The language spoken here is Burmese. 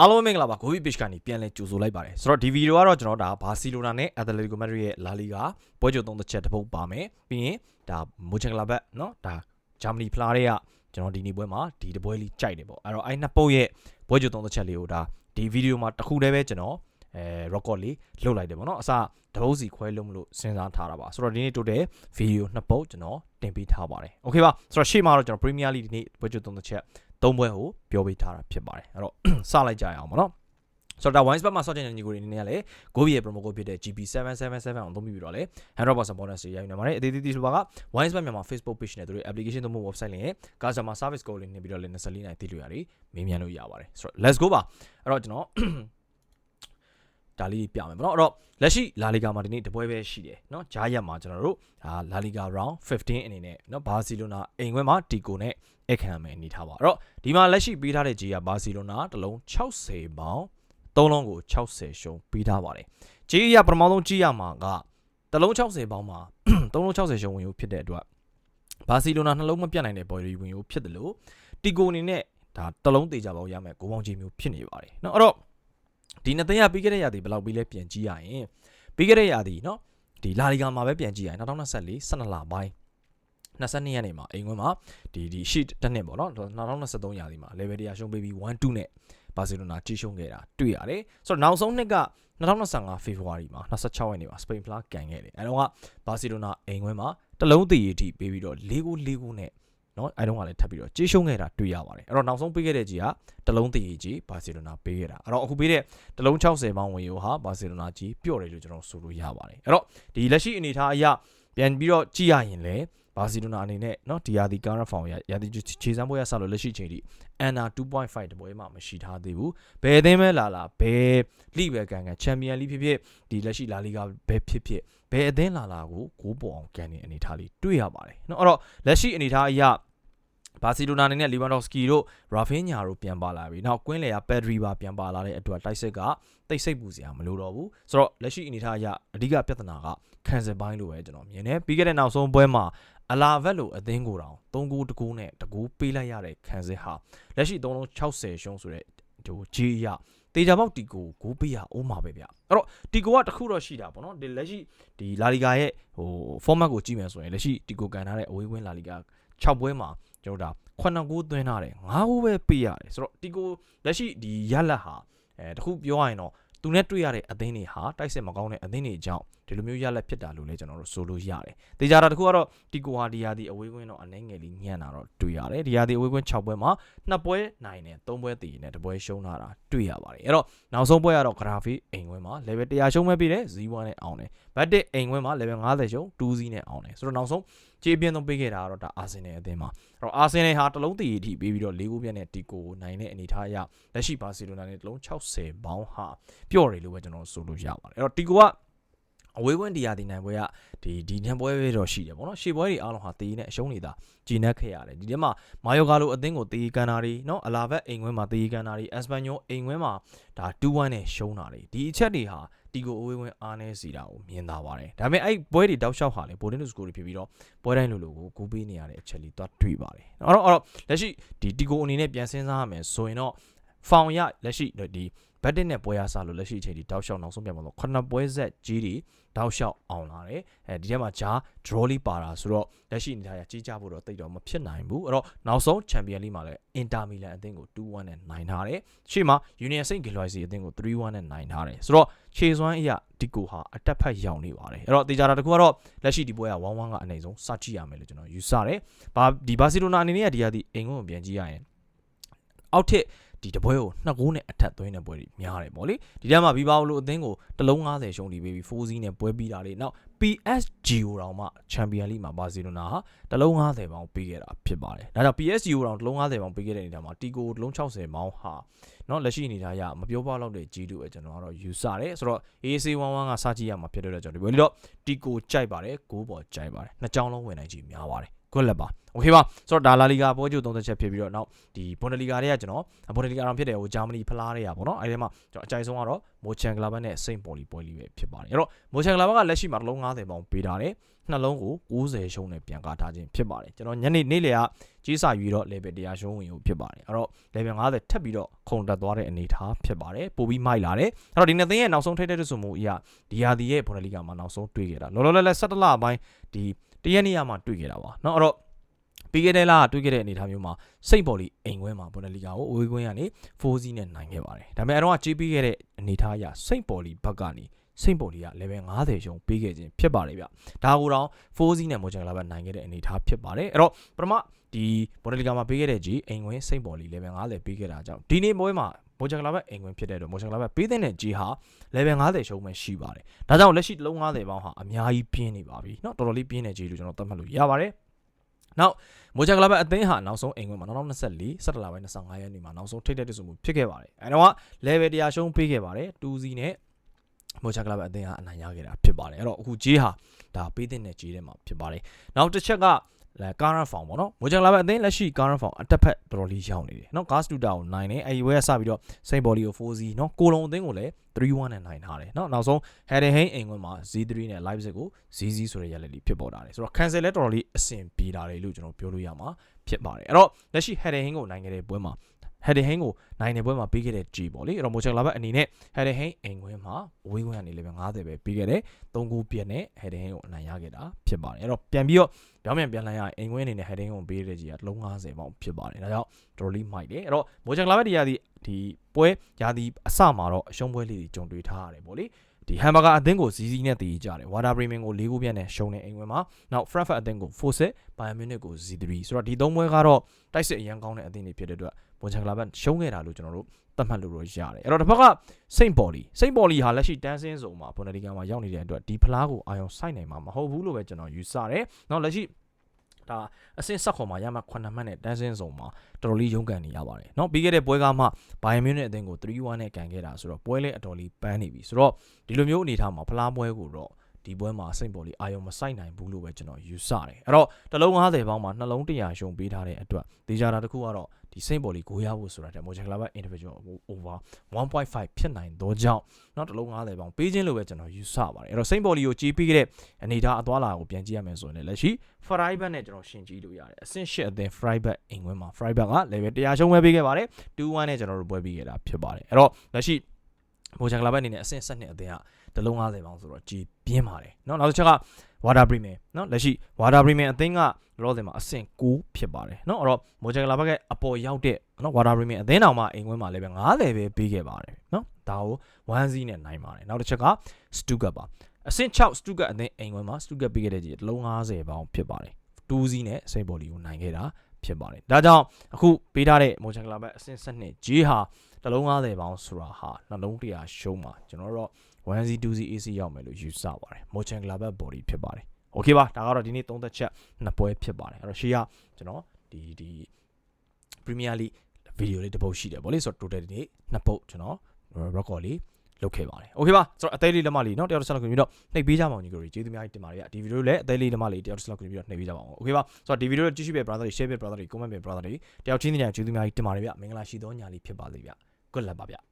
အားလုံးပဲမင်္ဂလာပါ Gobi Page ကနေပြန်လဲကြိုဆိုလိုက်ပါတယ်ဆိုတော့ဒီဗီဒီယိုကတော့ကျွန်တော်ဒါဘာစီလိုနာနဲ့ Atletico Madrid ရဲ့ La Liga ပွဲကြိုသုံးတစ်ချက်တစ်ပုတ်ပါမယ်ပြီးရင်ဒါမိုချန်ကလာဘတ်เนาะဒါဂျာမနီဖလားတွေကကျွန်တော်ဒီနေ့ပွဲမှာဒီတပွဲလေးကြိုက်တယ်ပေါ့အဲ့တော့အဲ့နှစ်ပုတ်ရဲ့ပွဲကြိုသုံးတစ်ချက်လေးကိုဒါဒီဗီဒီယိုမှာတစ်ခုတည်းပဲကျွန်တော်အဲ record လေးလုတ်လိုက်တယ်ပေါ့နော်အစတပုတ်စီခွဲလုံးမလို့စဉ်းစားထားတာပါဆိုတော့ဒီနေ့တိုးတဲ့ဗီဒီယိုနှစ်ပုတ်ကျွန်တော်တင်ပေးထားပါတယ်โอเคပါဆိုတော့ရှေ့မှာတော့ကျွန်တော် Premier League ဒီနေ့ပွဲကြိုသုံးတစ်ချက် သုံးပွဲကိုပြောပေးထားတာဖြစ်ပါတယ်အဲ့တော့စလိုက်ကြရအောင်ပေါ့နော်ဆိုတော့ဒါ wine spot မှာဆော့ချင်တဲ့ညီကိုတွေအနေနဲ့ကလည်း go ရဲ့ promo code ဖြစ်တဲ့ GB777 အောင်သုံးပြီးတော့လေ100% bonus တွေရယူနေပါတယ်အသေးသေးဆိုပါက wine spot မြန်မာ Facebook page နဲ့သူတို့ application သုံးဖို့ website လည်း customer service code လေးနေပြီးတော့လည်း24နိုင်သိလို့ရတယ်မေးမြန်းလို့ရပါတယ်ဆိုတော့ let's go ပါအဲ့တော့ကျွန်တော် ဒါလေးပြမယ်ပေါ့နော်အဲ့တော့လက်ရှိလာလီဂါမှာဒီနေ့တပွဲပဲရှိတယ်နော်ဂျာယက်မှာကျွန်တော်တို့ဒါလာလီဂါ round 15အနေနဲ့နော်ဘာစီလိုနာအိမ်ခွင်မှာတီကိုနဲ့အခမ်းအနားအနေထားပါအဲ့တော့ဒီမှာလက်ရှိပေးထားတဲ့ဂျီကဘာစီလိုနာတလုံး60ပေါင်သုံးလုံးကို60ရှုံးပေးထားပါတယ်ဂျီရပထမဆုံးကြည့်ရမှာကတလုံး60ပေါင်မှာသုံးလုံး60ရှုံးဝင်ရိုးဖြစ်တဲ့အတွက်ဘာစီလိုနာနှလုံးမပြတ်နိုင်တဲ့ဘော်ရီဝင်ရိုးဖြစ်တယ်လို့တီကိုအနေနဲ့ဒါတလုံးသေးကြပေါင်းရမယ်ဂိုးပေါင်းချီမျိုးဖြစ်နေပါတယ်နော်အဲ့တော့ ဒီနှစ်သိန်းကပြီးခဲ့တဲ့ရာသီဘယ်လောက်ပြီးလဲပြန်ကြည့်ရရင်ပြီးခဲ့တဲ့ရာသီเนาะဒီလာလီဂါမှာပဲပြန်ကြည့်ရရင်2024 12လပိုင်း22ရက်နေ့မှာအိမ်ခွင်းမှာဒီဒီ sheet တစ်နှစ်ပေါ့နော်2023ရာသီမှာ level တရားရှုံးပေးပြီး1 2နဲ့ဘာစီလိုနာကြီးရှုံးခဲ့တာတွေ့ရတယ်ဆိုတော့နောက်ဆုံးနှစ်က2025 February မှာ26ရက်နေ့မှာ Spain ဖလားကန်ခဲ့တယ်အဲတော့ကဘာစီလိုနာအိမ်ခွင်းမှာတလုံးတည်ရည်ထိပေးပြီးတော့၄ကို၄ကိုနဲ့ နော်အဲတော့ကလည်းထပ်ပြီးတော့ကြီးရှုံးခဲ့တာတွေ့ရပါတယ်အဲ့တော့နောက်ဆုံးပေးခဲ့တဲ့ကြီးကတလုံးတည်ရည်ကြီးဘာစီလိုနာပေးခဲ့တာအဲ့တော့အခုပေးတဲ့တလုံး60ပေါင်းဝင်ရောဟာဘာစီလိုနာကြီးပြော့တယ်လို့ကျွန်တော်ဆိုလို့ရပါတယ်အဲ့တော့ဒီလက်ရှိအနေထားအရပြန်ပြီးတော့ကြည့်ရရင်လည်း ဘာစီလိုနာအနေနဲ့เนาะဒီယာဒီကာရာဖောင်ရယာဒီခြေစမ်းပွဲရဆလို့လက်ရှိချိန်ထိအန်နာ2.5တပွဲမှမရှိထားသေးဘူးဘယ်အသင်းပဲလာလာဘယ်လိပဲကန်ကန်ချန်ပီယံလိဖြစ်ဖြစ်ဒီလက်ရှိလာလီဂါဘယ်ဖြစ်ဖြစ်ဘယ်အသင်းလာလာကိုကိုးပေါ်အောင်ကန်နေအနေထားလေးတွေ့ရပါတယ်เนาะအဲ့တော့လက်ရှိအနေထားအရဘာစီလိုနာအနေနဲ့လီဗန်ဒေါ့စကီတို့ရာဖင်းညာတို့ပြန်ပါလာပြီ။နောက်ကွင်းလေယာပက်ဒရီပါပြန်ပါလာတဲ့အတွက်တိုက်စစ်ကတိတ်ဆိတ်ပူစရာမလိုတော့ဘူး။ဆိုတော့လက်ရှိအနေထားအရအဓိကပြဿနာကခံစစ်ပိုင်းလိုပဲကျွန်တော်မြင်တယ်။ပြီးခဲ့တဲ့နောက်ဆုံးပွဲမှာ အလာဗက်လိုအသင်းကိုတောင်3ဂိုးတကူနဲ့တကူပေးလိုက်ရတဲ့ခံစစ်ဟာလက်ရှိ3လုံး60ရှုံးဆိုတဲ့ဟိုဂျီရတေချာပေါက်တီကိုဂိုးပေးရအောင်ပါပဲဗျအဲ့တော့တီကိုကတခုတော့ရှိတာပေါ့နော်ဒီလက်ရှိဒီလာလီဂါရဲ့ဟို format ကိုကြည့်မယ်ဆိုရင်လက်ရှိတီကိုကန်ထားတဲ့အဝေးကွင်းလာလီဂါ6ပွဲမှာကျွန်တော်ဒါခုနှစ်ဂိုးသွင်းထားတယ်၅ဂိုးပဲပေးရတယ်ဆိုတော့တီကိုလက်ရှိဒီရလက်ဟာအဲတခုပြောရရင်တော့ သူနဲ့တွေ့ရတဲ့အသင်းတွေဟာတိုက်စစ်မကောင်းတဲ့အသင်းတွေအကြောင်းဒီလိုမျိုးရလက်ဖြစ်တာလို့လည်းကျွန်တော်တို့ဆိုလို့ရတယ်။တေချာတာတခုကတော့တီကိုဟာဒီယာဒီအဝေးကွင်းတော့အနှဲငယ်လေးညံ့တာတော့ တွေ့ရတယ်။ဒီယာဒီအဝေးကွင်း6ပွဲမှာ2ပွဲနိုင်တယ်3ပွဲတည်နေတပွဲရှုံးလာတာတွေ့ရပါတယ်။အဲ့တော့နောက်ဆုံးပွဲကတော့ဂရာဖီအိမ်ကွင်းမှာ level 100ရှုံးမဲ့ပြီးတယ်0-1နဲ့အောင်တယ်။ဘတ်တစ်အိမ်ကွင်းမှာ level 50ရှုံး2-0နဲ့အောင်တယ်။ဆိုတော့နောက်ဆုံးခြေအပြင်းဆုံးပေးခဲ့တာကတော့ဒါအာဆင်နယ်အသင်းမှာအဲ့တော့အာဆင်နယ်ဟာတလုံးတည်အထိပေးပြီးတော့၄ဂိုးပြတ်နဲ့တီကိုနိုင်တဲ့အနေထားအရလက်ရှိဘာစီလိုနာနဲ့တလုံး60ဘောင်းဟာပျော့တယ်လို့ပဲကျွန်တော်ဆိုလို့ရပါတယ်အဲ့တော့တီကိုက အဝေးကွင်းတရားဒီနိုင်ပွဲကဒီဒီညံပွဲပဲတော့ရှိတယ်ပေါ့နော်ရှေ့ပွဲတွေအားလုံးဟာတေးနဲ့အရှုံးနေတာဂျီနက်ခဲ့ရတယ်ဒီထဲမှာမာယိုဂါလိုအသင်းကိုတေးကန်တာတွေနော်အလာဘက်အိမ်ကွင်းမှာတေးကန်တာတွေအက်စပန်ညိုအိမ်ကွင်းမှာဒါ2-1နဲ့ရှုံးတာတွေဒီအချက်တွေဟာတီကိုအဝေးကွင်းအားနေစီတာကိုမြင်သာပါတယ်ဒါပေမဲ့အဲ့ပွဲတွေတောက်လျှောက်ဟာလေဘိုဒင်းဒူစကိုတွေဖြစ်ပြီးတော့ပွဲတိုင်းလိုလိုကိုကူးပေးနေရတဲ့အချက်လေးသွားတွေ့ပါတယ်အဲ့တော့အဲ့တော့လက်ရှိဒီတီကိုအနေနဲ့ပြန်စဉ်းစားရမယ်ဆိုရင်တော့ ဖောင်ရလက်ရှိဒီဘတ်တစ်နဲ့ပွဲရစားလို့လက်ရှိအချိန်ဒီတောက်လျှောက်နောက်ဆုံးပြန်မှာတော့ခုနှစ်ပွဲဆက်ကြီးတွေတောက်လျှောက်အောင်လာတယ်အဲဒီထဲမှာဂျာ draw လေးပါတာဆိုတော့လက်ရှိအနေထားရကြီးကြဖို့တော့တိတ်တော့မဖြစ်နိုင်ဘူးအဲ့တော့နောက်ဆုံး champion league မှာလည်း Inter Milan အသင်းကို2-1နဲ့နိုင်ထားတယ်ရှေ့မှာ Union Saint Gilloise အသင်းကို3-1နဲ့နိုင်ထားတယ်ဆိုတော့ခြေစွမ်းအရာဒီကိုဟာအတက်ဖက်ရောက်နေပါတယ်အဲ့တော့တေချာတာတခုကတော့လက်ရှိဒီပွဲက1-1ကအနေဆုံးစကြည့်ရမယ်လို့ကျွန်တော်ယူဆတယ်ဘာဒီဘာစီလိုနာအနေနဲ့ကဒီဟာဒီအိမ်ကိုပြန်ကြည့်ရရင်အောက်ထစ် ဒီတပွဲကိုနှစ်ကိုးနဲ့အထက်သွင်းတဲ့ပွဲတွေများတယ်ပေါ့လေဒီထဲမှာဘီဘာလိုအသင်းကိုတလုံး90ရှုံးတီးပေးပြီး4စီးနဲ့ပွဲပြီးတာတွေနောက် PSG ကိုတောင်မှချန်ပီယံလိမှာဘာစီလိုနာဟာတလုံး90ပေါင်ပေးခဲ့တာဖြစ်ပါတယ်ဒါကြောင့် PSG ကိုတောင်တလုံး90ပေါင်ပေးခဲ့တဲ့အနေနဲ့မှာတီကိုတလုံး60ပေါင်ဟာเนาะလက်ရှိအနေထားရမပြောပါတော့တဲ့ကြီးတူပဲကျွန်တော်ကတော့ယူဆတယ်ဆိုတော့ AC11 ကစကြည့်ရမှာဖြစ်တဲ့အတွက်ကျွန်တော်ဒီပွဲလေးတော့တီကိုကြိုက်ပါတယ်ဂိုးပေါ်ကြိုက်ပါတယ်နှစ်ကြောင်းလုံးဝင်နိုင်ကြီးများပါတယ် good luck ပါโอเคပါဆိုတော့ဒါလာလီဂါပွဲချုပ်30ချက်ဖြစ်ပြီးတော့နောက်ဒီဘွန်ဒလီဂါတွေကကျွန်တော်ဘွန်ဒလီဂါတော့ဖြစ်တယ်ဟိုဂျာမနီဖလားတွေကပေါ့နော်အဲဒီထဲမှာကျွန်တော်အကြိုက်ဆုံးကတော့မိုချန်ဂလာဘတ်နဲ့စိန့်ပေါ်လီပွဲလီပဲဖြစ်ပါတယ်အဲ့တော့မိုချန်ဂလာဘတ်ကလက်ရှိမှာတစ်လုံး90ပေါင်ပေးထားတယ်နှလုံးကို90ရှုံးနဲ့ပြန်ကားထားခြင်းဖြစ်ပါတယ်ကျွန်တော်ညနေနေ့လေကကြီးစာယူတော့ level 100ရှုံးဝင်ကိုဖြစ်ပါတယ်အဲ့တော့ level 90ထပ်ပြီးတော့ခုံတက်သွားတဲ့အနေအထားဖြစ်ပါတယ်ပိုပြီးမိုက်လာတယ်အဲ့တော့ဒီနှစ်သင်းရဲ့နောက်ဆုံးထိတဲ့တဲ့ဆိုမှုအရာဒီယာဒီရဲ့ဘွန်ဒလီဂါမှာနောက်ဆုံးတွေ့ခဲ့တာလောလောလတ်လတ်17လပိုင်းဒီ တရက်နေ့ရမှာတွေ့ခဲ့တာပါเนาะအဲ့တော့ပြီးခဲ့တဲ့လကတွေ့ခဲ့တဲ့အနေအထားမျိုးမှာစိတ်ပေါ်လီအိမ်ခွဲမှာဘွန်ဒလီဂါကိုအဝေးခွင်းကနေ4စီးနဲ့နိုင်ခဲ့ပါတယ်ဒါပေမဲ့အတော့ကြီးပြီးခဲ့တဲ့အနေအထားအရစိတ်ပေါ်လီဘက်ကနေစိတ်ပေါ်လီက level 90ရှုံးပေးခဲ့ခြင်းဖြစ်ပါတယ်ဗျဒါကိုတော့4စီးနဲ့မိုချန်ကလာဘတ်နိုင်ခဲ့တဲ့အနေအထားဖြစ်ပါတယ်အဲ့တော့ပထမဒီဘွန်ဒလီဂါမှာပေးခဲ့တဲ့ကြီးအိမ်ခွင်းစိတ်ပေါ်လီ level 90ပေးခဲ့တာကြောင့်ဒီနေ့ပွဲမှာ မိုချန်ကလာဘတ်အိမ်ခွင်းဖြစ်တဲ့တော့မိုချန်ကလာဘတ်ပေးတဲ့ကြီးဟာ level 90ရှုံးမှရှိပါတယ်ဒါကြောင့်လက်ရှိတစ်လုံး90ပေါင်းဟာအများကြီးပြင်းနေပါပြီเนาะတော်တော်လေးပြင်းနေကြီးလို့ကျွန်တော်သတ်မှတ်လို့ရပါတယ်နောက်မိုချန်ကလာဘတ်အသင်းဟာနောက်ဆုံးအိမ်ခွင်းမှာ2024 17လပိုင်း25ရက်နေ့မှာနောက်ဆုံးထိပ်တဲ့တစုမှုဖြစ်ခဲ့ပါတယ်အဲတော့ level 100ရှုံးပေးခဲ့ပါတယ်2စီးနဲ့မိုချန်ကလာဘတ်အသင်းဟာအနိုင်ရခဲ့တာဖြစ်ပါတယ်အဲ့တော့အခုဂျေးဟာဒါပေးတဲ့ဂျေးထဲမှာဖြစ်ပါတယ်နောက်တစ်ချက်က လဲကာရန်ဖောင်ပေါ့နော်မိုချန်လာဘတ်အသင်းလက်ရှိကာရန်ဖောင်အတက်ဖက်တော်တော်လေးရောက်နေတယ်နော်ဂါစတူတာကိုနိုင်တယ်အဲဒီဝဲကစပြီးတော့စိတ်ဘော်လီကို 4C နော်ကိုလုံအသင်းကိုလည်း3-1နဲ့နိုင်ထားတယ်နော်နောက်ဆုံးဟယ်ဒန်ဟိန်းအိမ်ခွန်းမှာ Z3 နဲ့ Leipzig ကို ZZ ဆိုတဲ့ရလက်လေးဖြစ်ပေါ်လာတယ်ဆိုတော့ cancel လဲတော်တော်လေးအဆင်ပြေလာတယ်လို့ကျွန်တော်ပြောလို့ရမှာဖြစ်ပါတယ်အဲ့တော့လက်ရှိဟယ်ဒန်ဟိန်းကိုနိုင်ခဲ့တဲ့ပွဲမှာ ဟက်ဒန်ဟိန်းကိုနိုင်တဲ့ပွဲမှာပေးခဲ့တဲ့ G ပေါ့လေအဲ့တော့မိုချန်လာဘတ်အနေနဲ့ဟက်ဒန်ဟိန်းအိမ်ခွင်းမှာဝေးခွင်းကနေလည်း50ပဲပေးခဲ့တယ်3ဂိုးပြည့်နဲ့ဟက်ဒန်ဟိန်းကိုအနိုင်ရခဲ့တာဖြစ်ပါတယ်အဲ့တော့ပြန်ပြီးတော့ပြောင်းပြန်ပြန်လိုက်ရရင်အိမ်ခွင်းအနေနဲ့ဟက်ဒန်ဟိန်းကိုပေးတဲ့ G ကလုံး50ပေါင်ဖြစ်ပါတယ်ဒါကြောင့်တော်တော်လေးမိုက်တယ်အဲ့တော့မိုချန်လာဘတ်ဒီရာဒီဒီပွဲရာဒီအစမှာတော့အရှုံးပွဲလေးတွေကြုံတွေ့ထားရတယ်ပေါ့လေ ဒီဟမ်ဘာဂါအသင်းကိုဇီဇီနဲ့တည်ကြတယ်ဝါတာပရီမင်ကို၄ခုပြတ်နဲ့ရှုံးနေအိမ်ဝင်မှာနောက် Frankfurt အသင်းကို4-6ဘိုင်ယန်မြူနစ်ကို0-3ဆိုတော့ဒီသုံးပွဲကတော့တိုက်စစ်အရန်ကောင်းတဲ့အသင်းတွေဖြစ်တဲ့အတွက်ဝန်ချန်ကလာဘတ်ရှုံးခဲ့တာလို့ကျွန်တော်တို့သတ်မှတ်လို့တော့ရတယ်အဲ့တော့တစ်ဖက်ကစိန့်ပေါ်လီစိန့်ပေါ်လီဟာလက်ရှိတန်းစင်းစုံမှာဘွန်ဒလီဂါမှာရောက်နေတဲ့အတွက်ဒီဖလားကိုအာရုံစိုက်နိုင်မှာမဟုတ်ဘူးလို့ပဲကျွန်တော်ယူဆတယ်နောက်လက်ရှိ ဒါအဆင့်ဆက်ခွန်မှာရမှ9မှတ်နဲ့တန်းစင်းစုံမှာတော်တော်လေးရုန်းကန်နေရပါတယ်เนาะပြီးခဲ့တဲ့ပွဲကမှဘိုင်ယန်မြူနစ်အသင်းကို3-1နဲ့ကန်ခဲ့တာဆိုတော့ပွဲလေးအတော်လေးပန်းနေပြီဆိုတော့ဒီလိုမျိုးအနေထားမှာဖလားပွဲကိုတော့ ဒီပွဲမှာစိန့်ပေါ်လီအာယုံမဆိုင်နိုင်ဘူးလို့ပဲကျွန်တော်ယူဆတယ်အဲ့တော့တစ်လုံး90ပေါင်းမှာနှလုံး100ရှုံပေးထားတဲ့အတွက်ဒေဂျာတာတစ်ခုကတော့ဒီစိန့်ပေါ်လီကိုရဖို့ဆိုတာတဲ့မိုချန်ကလာဘတ် individual over 1.5ဖြစ်နိုင်တော့ကြောင့်နောက်တစ်လုံး90ပေါင်းပေးခြင်းလို့ပဲကျွန်တော်ယူဆပါတယ်အဲ့တော့စိန့်ပေါ်လီကိုကြီးပြီးခဲ့တဲ့အနေထားအသွားလာကိုပြန်ကြည့်ရမယ်ဆိုရင်လည်းလက်ရှိ Fryback နဲ့ကျွန်တော်ရှင်းကြည့်လို့ရတယ်အဆင့်၈အသင်း Fryback အိမ်ဝင်းမှာ Fryback က level 100ရှုံးပဲပေးခဲ့ပါတယ်2-1နဲ့ကျွန်တော်တို့ပွဲပြီးခဲ့တာဖြစ်ပါတယ်အဲ့တော့လက်ရှိမိုချန်ကလာဘတ်အနေနဲ့အဆင့်7အသင်းက တလုံး90ပေါင်းဆိုတော့ကြီးပြင်းပါတယ်เนาะနောက်တစ်ချက်က Water Premium เนาะလက်ရှိ Water Premium အသင်းကလောဆယ်မှာအဆင့်6ဖြစ်ပါတယ်เนาะအဲ့တော့မိုချန်ကလာဘတ်ရဲ့အပေါ်ရောက်တဲ့เนาะ Water Premium အသင်းတော်မှာအိမ်ဝင်းမှာလည်းပဲ90ပဲပေးခဲ့ပါတယ်เนาะဒါကို1 Z နဲ့နိုင်ပါတယ်နောက်တစ်ချက်က Stuttgart ပါအဆင့်6 Stuttgart အသင်းအိမ်ဝင်းမှာ Stuttgart ပေးခဲ့တဲ့ကြီးတလုံး90ပေါင်းဖြစ်ပါတယ်2 Z နဲ့စိတ်ဘော်လီကိုနိုင်ခဲ့တာဖြစ်ပါတယ်ဒါကြောင့်အခုပေးထားတဲ့မိုချန်ကလာဘတ်အဆင့်7 G ဟာတလုံး90ပေါင်းဆိုတာဟာနှလုံး100ရှုံးမှာကျွန်တော်တို့ 1Z 2Z AC ရောက်မယ်လို့ယူဆပါတယ်။ Motion Global Body ဖြစ်ပါတယ်။ Okay ပါဒါကတော့ဒီနေ့သုံးသက်ချက်နှစ်ပွဲဖြစ်ပါတယ်။အဲ့တော့ရှေ့ကကျွန်တော်ဒီဒီ Premier League ဗီဒီယိုလေးတစ်ပုတ်ရှိတယ်ဗောလေဆိုတော့ total ဒီနေ့နှစ်ပုတ်ကျွန်တော် record လေးလုပ်ခဲ့ပါတယ်။ Okay ပါဆိုတော့အသေးလေးလက်မလေးเนาะတယောက်တစ်ချက်လောက်ခင်ပြီးတော့နှိပ်ပေးကြပါဦးညီကိုကြီးကျေးဇူးများတင်ပါတယ်။ဒီဗီဒီယိုလည်းအသေးလေးလက်မလေးတယောက်တစ်ချက်လောက်ခင်ပြီးတော့နှိပ်ပေးကြပါဦး။ Okay ပါဆိုတော့ဒီဗီဒီယိုကြည့်ရှုပြ brother တွေ share ပြ brother တွေ comment ပြ brother တွေတယောက်ချင်းတယောက်ကျေးဇူးများတင်ပါတယ်ဗျ။မင်္ဂလာရှိသောညလေးဖြစ်ပါစေဗျ။ Good luck ပါဗျ။